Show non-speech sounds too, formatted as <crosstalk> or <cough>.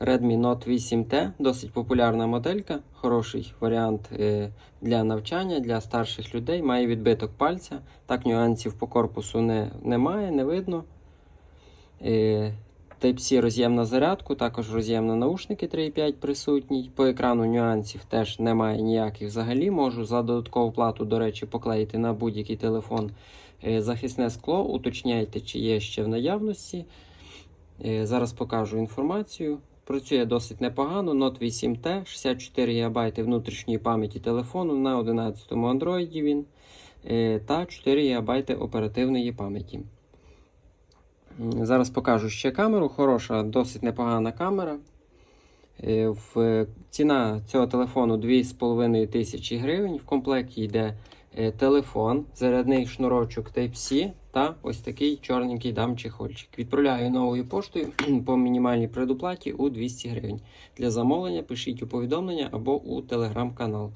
Redmi Note 8T, досить популярна моделька, хороший варіант е, для навчання, для старших людей. Має відбиток пальця. Так, нюансів по корпусу не, немає, не видно. Е, Type-C роз'єм на зарядку, також роз'єм на наушники 3.5 присутній. По екрану нюансів теж немає ніяких взагалі. Можу за додаткову плату, до речі, поклеїти на будь-який телефон е, захисне скло. Уточняйте, чи є ще в наявності. Зараз покажу інформацію. Працює досить непогано. Note 8T, 64 ГБ внутрішньої пам'яті телефону на 11 Android він е, та 4 ГБ оперативної пам'яті. Зараз покажу ще камеру. Хороша, досить непогана камера. Е, ціна цього телефону 2,5 тисячі гривень. В комплекті йде е, телефон, зарядний шнурочок Type-C та ось такий чорненький дам чехольчик. Відправляю новою поштою <clears throat> по мінімальній предоплаті у 200 гривень. Для замовлення пишіть у повідомлення або у телеграм-канал.